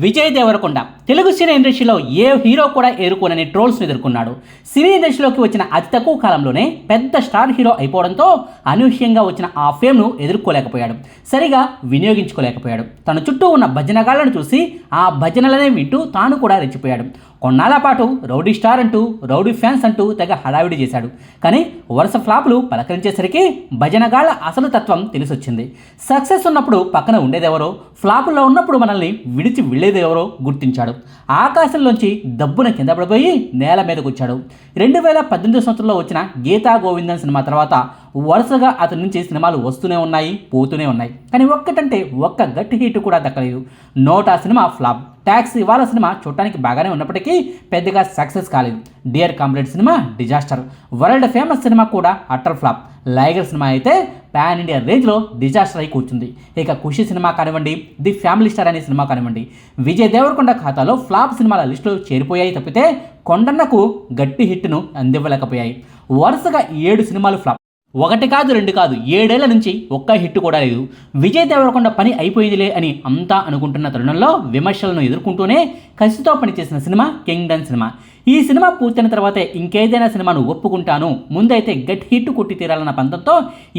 విజయ్ దేవరకొండ. తెలుగు సినీ ఇండస్ట్రీలో ఏ హీరో కూడా ఏరుకోనని ట్రోల్స్ని ఎదుర్కొన్నాడు. సినీ ఇండస్ట్రీలోకి వచ్చిన అతి తక్కువ కాలంలోనే పెద్ద స్టార్ హీరో అయిపోవడంతో అనూహ్యంగా వచ్చిన ఆ ఫేమ్ను ఎదుర్కోలేకపోయాడు. సరిగా వినియోగించుకోలేకపోయాడు. తన చుట్టూ ఉన్న భజనగాళ్ళను చూసి ఆ భజనలనే వింటూ తాను కూడా రెచ్చిపోయాడు. కొన్నాళ్ళ పాటు రౌడీ స్టార్ అంటూ రౌడీ ఫ్యాన్స్ అంటూ తెగ హడావిడి చేశాడు. కానీ వరుస ఫ్లాపులు పలకరించేసరికి భజనగాళ్ళ అసలు తత్వం తెలిసొచ్చింది. సక్సెస్ ఉన్నప్పుడు పక్కన ఉండేదెవరో ఫ్లాపుల్లో ఉన్నప్పుడు మనల్ని విడిచి ఎవరో గుర్తించాడు. ఆకాశంలోంచి దబ్బున కింద పడిపోయి నేల మీదకు వచ్చాడు రెండు వేల పద్దెనిమిది సంవత్సరంలో వచ్చిన గీతా గోవిందన్ సినిమా తర్వాత వరుసగా అతని నుంచి సినిమాలు వస్తూనే ఉన్నాయి పోతూనే ఉన్నాయి. కానీ ఒక్కటంటే ఒక్క గట్టి హిట్ కూడా దక్కలేదు. NOTA cinema flop. ట్యాక్స్ ఇవాళ సినిమా చూడటానికి బాగానే ఉన్నప్పటికీ పెద్దగా సక్సెస్ కాలేదు. Dear Comrade cinema disaster. World Famous cinema కూడా అట్టర్ ఫ్లాప్. లైగర్ సినిమా అయితే పాన్ ఇండియా రేంజ్లో డిజాస్టర్ అయి కూర్చుంది. ఇక ఖుషి సినిమా కానివ్వండి ది ఫ్యామిలీ స్టార్ అనే సినిమా కానివ్వండి విజయ్ దేవరకొండ ఖాతాలో ఫ్లాప్ సినిమాల లిస్టులో చేరిపోయాయి తప్పితే కొండన్నకు గట్టి హిట్ను అందివ్వలేకపోయాయి. వరుసగా ఏడు సినిమాలు ఫ్లాప్. ఒకటి కాదు రెండు కాదు ఏడేళ్ళ నుంచి ఒక్క హిట్ కూడా లేదు. విజయ్ దేవరకొండ పని అయిపోయిందిలే అని అంతా అనుకుంటున్న తరుణంలో విమర్శలను ఎదుర్కొంటూనే కసితో పనిచేసిన సినిమా కింగ్డన్ సినిమా. ఈ సినిమా పూర్తయిన తర్వాతే ఇంకేదైనా సినిమాను ఒప్పుకుంటాను. ముందైతే గట్ హిట్ కొట్టి తీరాలన్న పంతంతో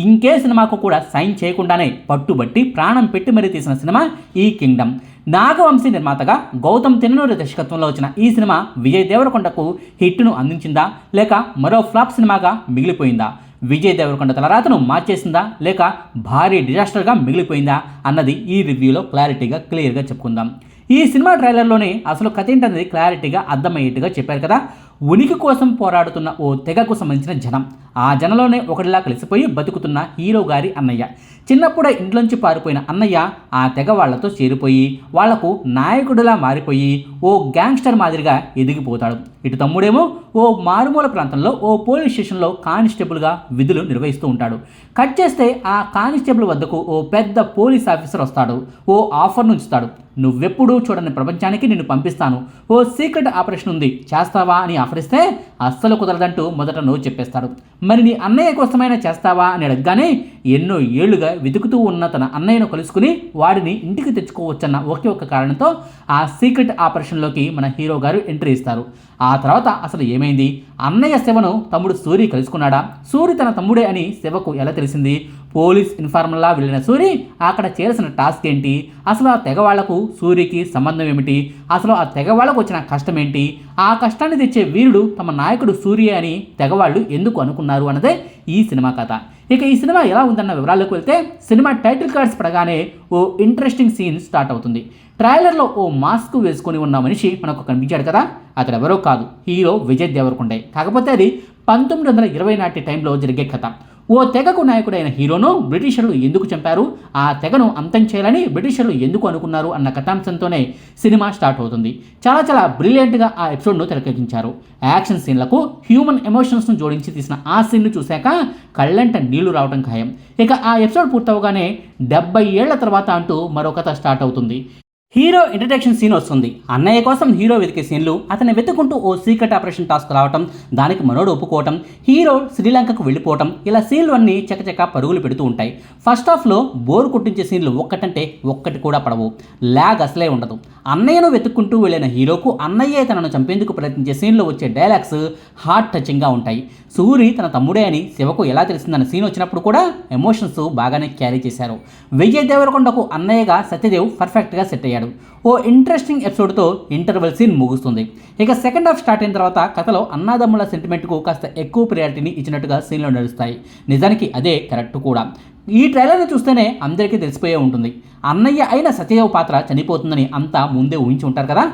ఇంకే సినిమాకు కూడా సైన్ చేయకుండానే పట్టుబట్టి ప్రాణం పెట్టి మరీ తీసిన సినిమా ఈ కింగ్డమ్. నాగవంశీ నిర్మాతగా గౌతమ్ తిన్నూరి దర్శకత్వంలో వచ్చిన ఈ సినిమా విజయ్ దేవరకొండకు హిట్ను అందించిందా లేక మరో ఫ్లాప్ సినిమాగా మిగిలిపోయిందా? విజయ్ దేవరకొండ తలరాతను మార్చేసిందా? లేక భారీ డిజాస్టర్గా మిగిలిపోయిందా? అన్నది ఈ రివ్యూలో క్లారిటీగా క్లియర్గా చెప్పుకుందాం. ఈ సినిమా ట్రైలర్లోనే అసలు కథ ఏంటన్నది క్లారిటీగా అర్థమయ్యేట్టుగా చెప్పారు కదా? ఉనికి కోసం పోరాడుతున్న ఓ తెగకు సంబంధించిన జనం. ఆ జనంలోనే ఒకటిలా కలిసిపోయి బతుకుతున్న హీరో గారి అన్నయ్య. చిన్నప్పుడే ఇంట్లోంచి పారిపోయిన అన్నయ్య ఆ తెగ వాళ్ళతో చేరిపోయి వాళ్ళకు నాయకుడిలా మారిపోయి ఓ గ్యాంగ్స్టర్ మాదిరిగా ఎదిగిపోతాడు. ఇటు తమ్ముడేమో ఓ మారుమూల ప్రాంతంలో ఓ పోలీస్ స్టేషన్లో కానిస్టేబుల్గా విధులు నిర్వహిస్తూ ఉంటాడు. కట్ చేస్తే ఆ కానిస్టేబుల్ వద్దకు ఓ పెద్ద పోలీస్ ఆఫీసర్ వస్తాడు. ఓ ఆఫర్ ఉంచుతాడు నువ్వెప్పుడూ చూడని ప్రపంచానికి నిన్ను పంపిస్తాను. ఓ సీక్రెట్ ఆపరేషన్ ఉంది. చేస్తావా అని ఆఫరిస్తే అస్సలు కుదరదంటూ మొదట నో చెప్పేస్తాడు. మరి నీ అన్నయ్య కోసమైనా చేస్తావా అని అడగగానే ఎన్నో ఏళ్ళుగా వెతుకుతూ ఉన్న తన అన్నయ్యను కలుసుకుని వాడిని ఇంటికి తెచ్చుకోవచ్చన్న ఒకే ఒక కారణంతో ఆ సీక్రెట్ ఆపరేషన్లోకి మన హీరో గారు ఎంట్రీ ఇస్తారు. ఆ తర్వాత అసలు ఏమైంది? అన్నయ్య శివను తమ్ముడు సూరి కలుసుకున్నాడా? సూరి తన తమ్ముడే అని శివకు ఎలా తెలిసింది? పోలీస్ ఇన్ఫార్మర్లా వెళ్ళిన సూరి అక్కడ చేయాల్సిన టాస్క్ ఏంటి? అసలు ఆ తెగవాళ్ళకు సూరికి సంబంధం ఏమిటి? అసలు ఆ తెగవాళ్ళకు వచ్చిన కష్టం ఏంటి? ఆ కష్టాన్ని తెచ్చే వీరుడు తమ నాయకుడు సూర్య అని తెగవాళ్ళు ఎందుకు అనుకున్నారు అన్నదే ఈ సినిమా కథ. ఇక ఈ సినిమా ఎలా ఉందన్న వివరాల్లోకి వెళ్తే సినిమా టైటిల్ కార్డ్స్ పడగానే ఓ ఇంట్రెస్టింగ్ సీన్ స్టార్ట్ అవుతుంది. ట్రైలర్లో ఓ మాస్క్ వేసుకొని ఉన్న మనిషి మనకు కనిపించాడు కదా? అతడు కాదు. హీరో విజయ్ దేవరకొండే. కాకపోతే అది పంతొమ్మిది వందల ఇరవై నాటి టైంలో జరిగే కథ. ఓ తెగకు నాయకుడైన హీరోను బ్రిటిషర్లు ఎందుకు చంపారు? ఆ తెగను అంతం చేయాలని బ్రిటిషర్లు ఎందుకు అనుకున్నారు? అన్న కథాంశంతోనే సినిమా స్టార్ట్ అవుతుంది. చాలా చాలా బ్రిలియంట్గా ఆ ఎపిసోడ్ను తెరకెక్కించారు. యాక్షన్ సీన్లకు హ్యూమన్ ఎమోషన్స్ను జోడించి తీసిన ఆ సీన్ను చూశాక కళ్ళంట నీళ్ళు రావడం ఖాయం. ఇక ఆ ఎపిసోడ్ పూర్తవగానే డెబ్బై ఏళ్ళ తర్వాత అంటూ మరో కథ స్టార్ట్ అవుతుంది. హీరో ఇంట్రడక్షన్ సీన్ వస్తుంది. అన్నయ్య కోసం హీరో వెతికే సీన్లు అతన్ని వెతుకుంటూ ఓ సీక్రెట్ ఆపరేషన్ టాస్క్ రావటం దానికి మనోడు ఒప్పుకోవటం హీరో శ్రీలంకకు వెళ్ళిపోవటం ఇలా సీన్లు అన్నీ చకచక పరుగులు పెడుతూ ఉంటాయి. ఫస్ట్ హాఫ్లో బోర్ కొట్టించే సీన్లు ఒక్కటంటే ఒక్కటి కూడా పడవు. ల్యాగ్ అసలే ఉండదు. అన్నయ్యను వెతుక్కుంటూ వెళ్ళిన హీరోకు అన్నయ్యే తనను చంపేందుకు ప్రయత్నించే సీన్లో వచ్చే డైలాగ్స్ హార్ట్ టచింగ్గా ఉంటాయి. సూరి తన తమ్ముడే అని శివకు ఎలా తెలిసిందన్న సీన్ వచ్చినప్పుడు కూడా ఎమోషన్స్ బాగానే క్యారీ చేశారు. విజయ్ దేవరకొండకు అన్నయ్యగా సత్యదేవ్ పర్ఫెక్ట్గా సెట్ అయ్యాడు. ఓ ఇంట్రెస్టింగ్ ఎపిసోడ్తో ఇంటర్వెల్ సీన్ ముగుస్తుంది. ఇక సెకండ్ హాఫ్ స్టార్ట్ అయిన తర్వాత కథలో అన్నాదమ్ముల సెంటిమెంట్కు కాస్త ఎక్కువ ప్రియారిటీని ఇచ్చినట్టుగా సీన్లో నడుస్తాయి. నిజానికి అదే కరెక్ట్ కూడా. ఈ ట్రైలర్ని చూస్తేనే అందరికీ తెలిసిపోయే ఉంటుంది. అన్నయ్య అయిన సత్యదేవ్ పాత్ర చనిపోతుందని అంతా ముందే ఊహించి ఉంటారు కదా?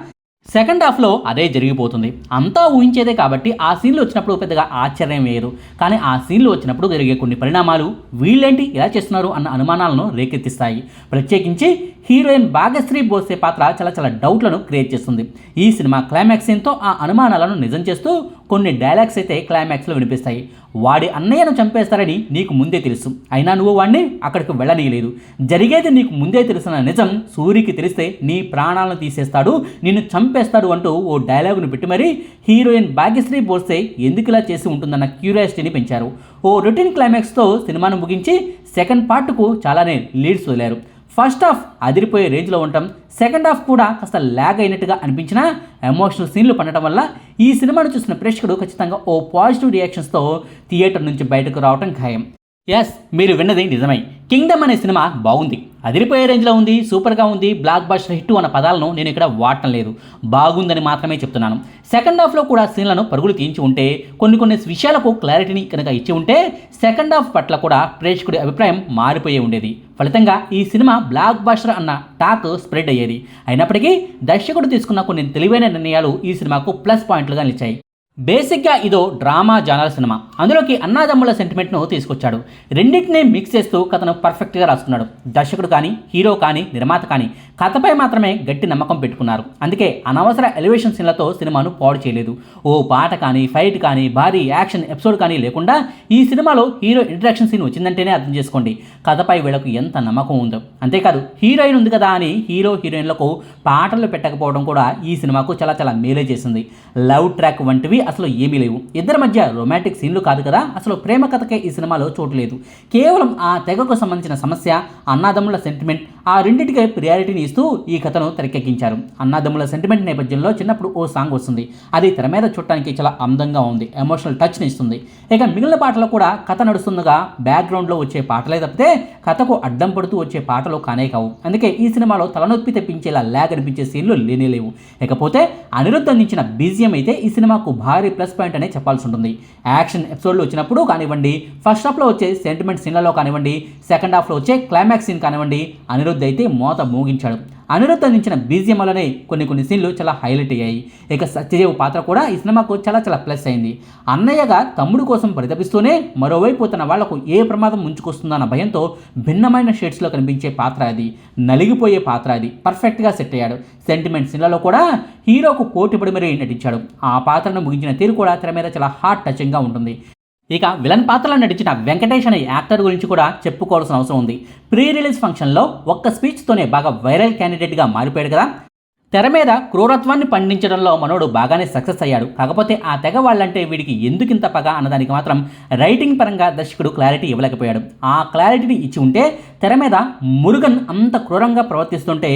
సెకండ్ హాఫ్లో అదే జరిగిపోతుంది. అంతా ఊహించేదే కాబట్టి ఆ సీన్లు వచ్చినప్పుడు పెద్దగా ఆశ్చర్యం వేయరు. కానీ ఆ సీన్లు వచ్చినప్పుడు జరిగే కొన్ని పరిణామాలు వీళ్ళేంటి ఎలా చేస్తున్నారు అన్న అనుమానాలను రేకెత్తిస్తాయి. ప్రత్యేకించి హీరోయిన్ భాగ్యశ్రీ బోసే పాత్ర చాలా చాలా డౌట్లను క్రియేట్ చేస్తుంది. ఈ సినిమా క్లైమాక్స్ సీన్తో ఆ అనుమానాలను నిజం చేస్తూ కొన్ని డైలాగ్స్ అయితే క్లైమాక్స్లో వినిపిస్తాయి. వాడి అన్నయ్యను చంపేస్తారని నీకు ముందే తెలుసు. అయినా నువ్వు వాడిని అక్కడికి వెళ్ళనీయలేదు. జరిగేది నీకు ముందే తెలిసిన నిజం సూరికి తెలిస్తే నీ ప్రాణాలను తీసేస్తాడు నిన్ను చంపేస్తాడు అంటూ ఓ డైలాగును పెట్టి మరీ హీరోయిన్ భాగ్యశ్రీ బోర్సే ఎందుకు ఇలా చేసి ఉంటుందన్న క్యూరియాసిటీని పెంచారు. ఓ రొటీన్ క్లైమాక్స్తో సినిమాను ముగించి సెకండ్ పార్ట్కు చాలానే లీడ్స్ వదిలారు. ఫస్ట్ హాఫ్ అదిరిపోయే రేంజ్లో ఉండటం సెకండ్ హాఫ్ కూడా కాస్త ల్యాగ్ అయినట్టుగా అనిపించిన ఎమోషనల్ సీన్లు పండటం వల్ల ఈ సినిమాను చూసిన ప్రేక్షకుడు ఖచ్చితంగా ఓ పాజిటివ్ రియాక్షన్స్తో థియేటర్ నుంచి బయటకు రావడం ఖాయం. ఎస్ మీరు విన్నది నిజమై. కింగ్డమ్ అనే సినిమా బాగుంది. అదిరిపోయే రేంజ్లో ఉంది సూపర్గా ఉంది బ్లాక్ బస్టర్ హిట్ అన్న పదాలను నేను ఇక్కడ వాడటం లేదు. బాగుందని మాత్రమే చెప్తున్నాను. సెకండ్ హాఫ్లో కూడా సీన్లను పరుగులు తీయించి ఉంటే కొన్ని కొన్ని విషయాలకు క్లారిటీని కనుక ఇచ్చి ఉంటే సెకండ్ హాఫ్ పట్ల కూడా ప్రేక్షకుడి అభిప్రాయం మారిపోయే ఉండేది. ఫలితంగా ఈ సినిమా బ్లాక్ బస్టర్ అన్న టాక్ స్ప్రెడ్ అయ్యేది. అయినప్పటికీ దర్శకుడు తీసుకున్న కొన్ని తెలివైన నిర్ణయాలు ఈ సినిమాకు ప్లస్ పాయింట్లుగా నిలిచాయి. బేసిక్గా ఇదో డ్రామా జానర్ సినిమా. అందులోకి అన్నాదమ్ముల సెంటిమెంట్ను తీసుకొచ్చాడు. రెండింటినీ మిక్స్ చేస్తూ కథను పర్ఫెక్ట్గా రాసుకున్నాడు. దర్శకుడు కానీ హీరో కానీ నిర్మాత కానీ కథపై మాత్రమే గట్టి నమ్మకం పెట్టుకున్నారు. అందుకే అనవసర ఎలివేషన్ సీన్లతో సినిమాను పాడు చేయలేదు. ఓ పాట కానీ ఫైట్ కానీ భారీ యాక్షన్ ఎపిసోడ్ కానీ లేకుండా ఈ సినిమాలో హీరో ఇంట్రడక్షన్ సీన్ వచ్చిందంటేనే అర్థం చేసుకోండి. కథపై వీళ్ళకు ఎంత నమ్మకం ఉందో. అంతేకాదు హీరోయిన్ ఉంది కదా అని హీరో హీరోయిన్లకు పాటలు పెట్టకపోవడం కూడా ఈ సినిమాకు చాలా చాలా మేలే చేసింది. లవ్ ట్రాక్ వంటివి అసలు ఏమీ లేవు. ఇద్దరి మధ్య రొమాంటిక్ సీన్లు కాదు కదా? అసలు ప్రేమ కథకే ఈ సినిమాలో చోటు లేదు. కేవలం ఆ తెగకు సంబంధించిన సమస్య అన్నాదమ్ముల సెంటిమెంట్ ఆ రెండింటికే ప్రియారిటీని ఇస్తూ ఈ కథను తెరకెక్కించారు. అన్నాదమ్ముల సెంటిమెంట్ నేపథ్యంలో చిన్నప్పుడు ఓ సాంగ్ వస్తుంది. అది తెర మీద చూడటానికి చాలా అందంగా ఉంది. ఎమోషనల్ టచ్ని ఇస్తుంది. ఇక మిగిలిన పాటలు కూడా కథ నడుస్తుండగా బ్యాక్గ్రౌండ్లో వచ్చే పాటలే తప్పితే కథకు అడ్డం పడుతూ వచ్చే పాటలు కానే కావు. అందుకే ఈ సినిమాలో తలనొప్పి తెప్పించేలా ల్యాగ్ అనిపించే సీన్లు లేనే లేవు. ఇకపోతే అనిరుద్ధ్ అందించిన బీజియం అయితే ఈ సినిమాకు భారీ ప్లస్ పాయింట్ అనే చెప్పాల్సి ఉంటుంది. యాక్షన్ ఎపిసోడ్లు వచ్చినప్పుడు కానివ్వండి ఫస్ట్ హాఫ్లో వచ్చే సెంటిమెంట్ సీన్లలో కానివ్వండి సెకండ్ హాఫ్లో వచ్చే క్లైమాక్స్ సీన్ కానివ్వండి అనిరుద్ధ్ అయితే మోత మోగించాడు. అనిరుద్ధ్ అందించిన బీజియం వల్లనే కొన్ని కొన్ని సీన్లు చాలా హైలైట్ అయ్యాయి. ఇక సత్యదేవ్ పాత్ర కూడా ఈ సినిమాకు చాలా చాలా ప్లస్ అయింది. అన్నయ్యగా తమ్ముడు కోసం పరితపిస్తూనే మరోవైపు తన వాళ్ళకు ఏ ప్రమాదం ముంచుకొస్తుందన్న భయంతో భిన్నమైన షేడ్స్లో కనిపించే పాత్ర అది. నలిగిపోయే పాత్ర అది. పర్ఫెక్ట్గా సెట్ అయ్యాడు. సెంటిమెంట్ సీన్లలో కూడా హీరోకు పోటీపడి మరీ నటించాడు. ఆ పాత్రను ముగించిన తీరు కూడా తెర మీద చాలా హార్ట్ టచింగ్గా ఉంటుంది. ఇక విలన్ పాత్రలో నటించిన వెంకటేష్ అనే యాక్టర్ గురించి కూడా చెప్పుకోవాల్సిన అవసరం ఉంది. ప్రీ రిలీజ్ ఫంక్షన్లో ఒక్క స్పీచ్తోనే బాగా వైరల్ క్యాండిడేట్గా మారిపోయాడు కదా. తెర మీద క్రూరత్వాన్ని పండించడంలో మనోడు బాగానే సక్సెస్ అయ్యాడు. కాకపోతే ఆ తెగ వాళ్ళంటే వీడికి ఎందుకింత పగ అన్నదానికి మాత్రం రైటింగ్ పరంగా దర్శకుడు క్లారిటీ ఇవ్వలేకపోయాడు. ఆ క్లారిటీని ఇచ్చి ఉంటే తెర మీద మురుగన్ అంత క్రూరంగా ప్రవర్తిస్తుంటే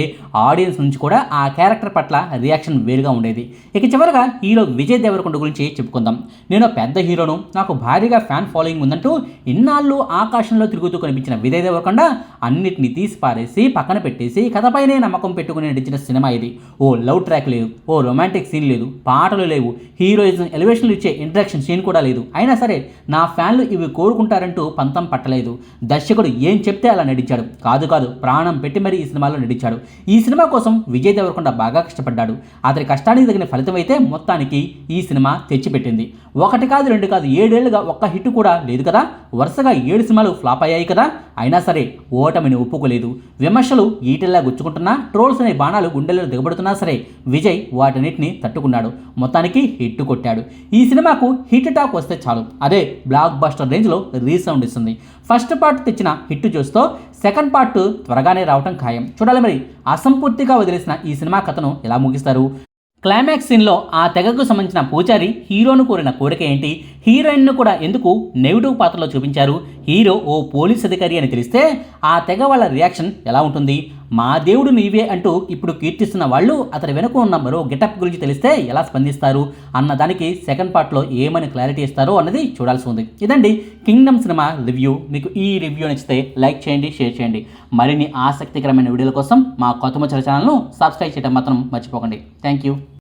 ఆడియన్స్ నుంచి కూడా ఆ క్యారెక్టర్ పట్ల రియాక్షన్ వేరుగా ఉండేది. ఇక చివరగా హీరో విజయ్ దేవరకొండ గురించి చెప్పుకుందాం. నేను పెద్ద హీరోను నాకు భారీగా ఫ్యాన్ ఫాలోయింగ్ ఉందంటూ ఇన్నాళ్ళు ఆకాశంలో తిరుగుతూ కనిపించిన విజయ్ దేవరకొండ అన్నిటిని తీసి పారేసి పక్కన పెట్టేసి కథపైనే నమ్మకం పెట్టుకుని నటించిన సినిమా ఇది. ఓ లవ్ ట్రాక్ లేదు ఓ రొమాంటిక్ సీన్ లేదు పాటలు లేవు హీరోయిజం ఎలివేషన్లు ఇచ్చే ఇంట్రాక్షన్ సీన్ కూడా లేదు. అయినా సరే నా ఫ్యాన్లు ఇవి కోరుకుంటారంటూ పంతం పట్టలేదు. దర్శకుడు ఏం చెప్తే అలా నటించాడు. కాదు కాదు ప్రాణం పెట్టి మరీ ఈ సినిమాలో నటించాడు. ఈ సినిమా కోసం విజయ్ దేవరకొండ బాగా కష్టపడ్డాడు. అతని కష్టానికి తగిన ఫలితం అయితే మొత్తానికి ఈ సినిమా తెచ్చిపెట్టింది. ఒకటి కాదు రెండు కాదు ఏడేళ్ళుగా ఒక్క హిట్ కూడా లేదు కదా? వరుసగా ఏడు సినిమాలు ఫ్లాప్ అయ్యాయి కదా. అయినా సరే ఓటమిని ఒప్పుకోలేదు. విమర్శలు ఈటెల్లా గుచ్చుకుంటున్నా ట్రోల్స్ అనే బాణాలు గుండెల్లో దిగబడుతున్నా సరే విజయ్ వాటన్నిటిని తట్టుకున్నాడు. మొత్తానికి హిట్ కొట్టాడు. ఈ సినిమాకు హిట్ టాక్ వస్తే చాలు. అదే బ్లాక్ బస్టర్ రేంజ్లో రీసౌండ్ ఇస్తుంది. ఫస్ట్ పార్ట్ తెచ్చిన హిట్ చూస్తూ సెకండ్ పార్ట్ త్వరగానే రావటం ఖాయం. చూడాలి మరి అసంపూర్తిగా వదిలేసిన ఈ సినిమా కథను ఎలా ముగిస్తారు? క్లైమాక్స్ సీన్లో ఆ తెగకు సంబంధించిన పూజారి హీరోను కోరిన కోరిక ఏంటి? హీరోయిన్ను కూడా ఎందుకు నెగిటివ్ పాత్రలో చూపించారు? హీరో ఓ పోలీస్ అధికారి అని తెలిస్తే ఆ తెగ వాళ్ళ రియాక్షన్ ఎలా ఉంటుంది? మా దేవుడు నీవే అంటూ ఇప్పుడు కీర్తిస్తున్న వాళ్ళు అతని వెనుక ఉన్న మరో గెటప్ గురించి తెలిస్తే ఎలా స్పందిస్తారు? అన్న దానికి సెకండ్ పార్ట్లో ఏమని క్లారిటీ ఇస్తారో అన్నది చూడాల్సి ఉంది. ఇదండి కింగ్డమ్ సినిమా రివ్యూ మీకు ఈ రివ్యూ నచ్చితే లైక్ చేయండి షేర్ చేయండి. మరిన్ని ఆసక్తికరమైన వీడియోల కోసం మా కొత్త ముచ్చల ఛానల్ను సబ్స్క్రైబ్ చేయడం మాత్రం మర్చిపోకండి. Thank you